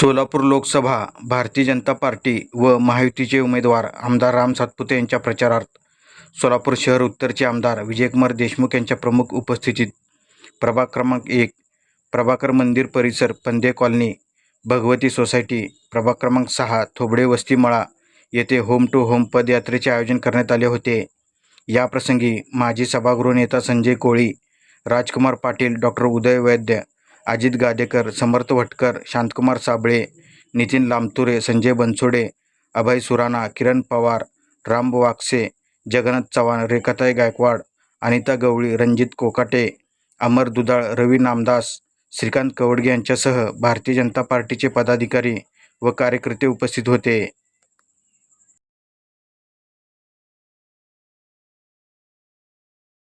Solapur Lok Sabha Bharatiya Janata party व महायुतीचे उमेदवार आमदार राम सातपुते यांच्या प्रचारार्थ सोलापूर शहर उत्तरचे आमदार विजयकुमार देशमुख यांच्या प्रमुख उपस्थितीत प्रभाग क्रमांक एक प्रभाकर मंदिर परिसर पंदे कॉलनी भगवती सोसायटी प्रभाग क्रमांक सहा थोबडे वस्तीमळा येथे होम टू होम पदयात्रेचे आयोजन करण्यात आले होते. याप्रसंगी माजी सभागृह नेता संजय कोळी राजकुमार पाटील डॉक्टर उदय वैद्य अजित गादेकर समर्थ भटकर शांतकुमार साबळे नितीन लामतुरे संजय बनसोडे अभय सुराणा किरण पवार राम वाकसे जगन्नाथ चव्हाण रेखाताई गायकवाड अनिता गवळी रणजित कोकाटे अमर दुधाळ रवी नामदास श्रीकांत कवडगे यांच्यासह भारतीय जनता पार्टीचे पदाधिकारी व कार्यकर्ते उपस्थित होते.